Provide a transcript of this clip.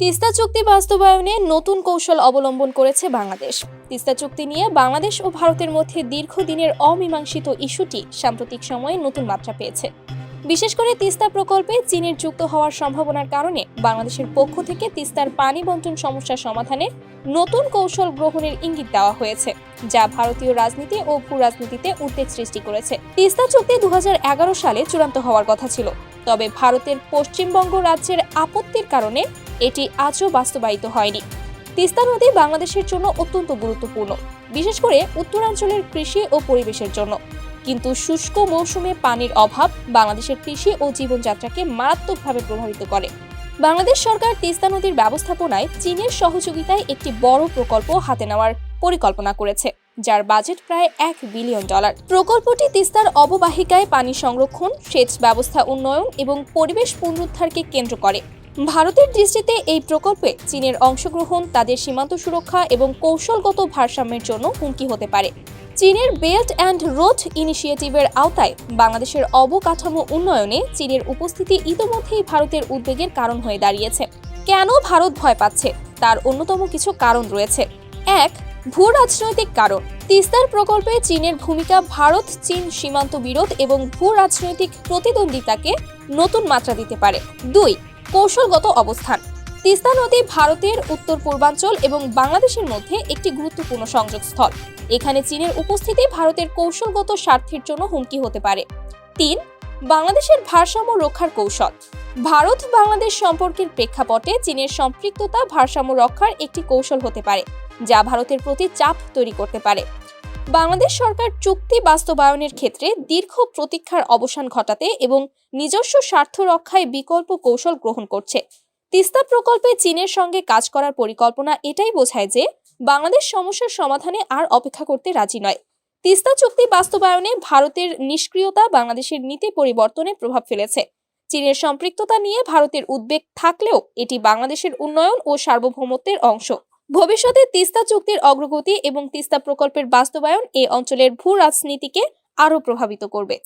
তিস্তা চুক্তি বাস্তবায়নে নতুন কৌশল অবলম্বন করেছে বাংলাদেশ। তিস্তা চুক্তি নিয়ে বাংলাদেশ ও ভারতের মধ্যে দীর্ঘদিনের অমীমাংসিত ইস্যুটি সাম্প্রতিক সময়ে নতুন মাত্রা পেয়েছে। বিশেষ করে তিস্তা প্রকল্পে চীনের যুক্ত হওয়ার সম্ভাবনার কারণে বাংলাদেশের পক্ষ থেকে তিস্তার পানি বন্টন সমস্যা সমাধানে নতুন কৌশল গ্রহণের ইঙ্গিত দেওয়া হয়েছে, যা ভারতীয় রাজনীতি ও ভূ রাজনীতিতে উদ্বেগ সৃষ্টি করেছে। তিস্তা চুক্তি দু হাজার এগারো সালে চূড়ান্ত হওয়ার কথা ছিল, তবে ভারতের পশ্চিমবঙ্গ রাজ্যের আপত্তির কারণে এটি আজও বাস্তবায়িত হয়নি। তিস্তা নদী বাংলাদেশের জন্য অত্যন্ত গুরুত্বপূর্ণ, বিশেষ করে উত্তরাঞ্চলের কৃষি ও পরিবেশের জন্য। কিন্তু শুষ্ক মৌসুমে পানির অভাব বাংলাদেশের কৃষি ও জীবনযাত্রাকে মারাত্মকভাবে প্রভাবিত করে। বাংলাদেশ সরকার তিস্তা নদীর ব্যবস্থাপনায় চীনের সহযোগিতায় একটি বড় প্রকল্প হাতে নেওয়ার পরিকল্পনা করেছে, যার বাজেট প্রায় এক বিলিয়ন ডলার। প্রকল্পটি তিস্তার অববাহিকায় পানি সংরক্ষণ, সেচ ব্যবস্থা উন্নয়ন এবং পরিবেশ পুনরুদ্ধারকে কেন্দ্র করে। ভারতের দৃষ্টিতে এই প্রকল্পে চীনের অংশগ্রহণ, তাদের সীমান্ত সুরক্ষা এবং কৌশলগত ভারসাম্যের জন্য হুমকি হতে পারে। চীনের বেল্ট অ্যান্ড রোড ইনিশিয়েটিভের আওতায় বাংলাদেশের অবকাঠামো উন্নয়নে চীনের উপস্থিতি ইতোমধ্যেই ভারতের উদ্বেগের কারণ হয়ে দাঁড়িয়েছে। কেন ভারত ভয় পাচ্ছে? তার অন্যতম কিছু কারণ রয়েছে। এক, ভূ রাজনৈতিক কারণ। তিস্তার প্রকল্পে চীনের ভূমিকা ভারত, চীন সীমান্ত বিরোধ এবং ভূ রাজনৈতিক প্রতিদ্বন্দ্বিতাকে নতুন মাত্রা দিতে পারে। দুই কৌশলগত অবস্থান। তিস্তা নদী ভারতের উত্তর পূর্বাঞ্চল এবং বাংলাদেশের মধ্যে একটি গুরুত্বপূর্ণ সংযোগস্থল। এখানে চীনের উপস্থিতি ভারতের কৌশলগত স্বার্থের জন্য হুমকি হতে পারে। তিন, বাংলাদেশের ভারসাম্য রক্ষার কৌশল। ভারত বাংলাদেশ সম্পর্কের প্রেক্ষাপটে চীনের সম্পৃক্ততা ভারসাম্য রক্ষার একটি কৌশল হতে পারে, যা ভারতের প্রতি চাপ তৈরি করতে পারে। বাংলাদেশ সরকার চুক্তি বাস্তবায়নের ক্ষেত্রে দীর্ঘ প্রতীক্ষার অবসান ঘটাতে এবং নিজস্ব স্বার্থ রক্ষায় বিকল্প কৌশল গ্রহণ করছে। তিস্তা প্রকল্পে চীনের সঙ্গে কাজ করার পরিকল্পনা এটাই বোঝায় যে বাংলাদেশ সমস্যার সমাধানে আর অপেক্ষা করতে রাজি নয়। তিস্তা চুক্তি বাস্তবায়নে ভারতের নিষ্ক্রিয়তা বাংলাদেশের নীতি পরিবর্তনে প্রভাব ফেলেছে। চীনের সম্পৃক্ততা নিয়ে ভারতের উদ্বেগ থাকলেও এটি বাংলাদেশের উন্নয়ন ও সার্বভৌমত্বের অংশ। ভবিষ্যতে তিস্তা চুক্তির অগ্রগতি এবং তিস্তা প্রকল্পের বাস্তবায়ন এ অঞ্চলের ভূ রাজনীতিকে আরও প্রভাবিত করবে।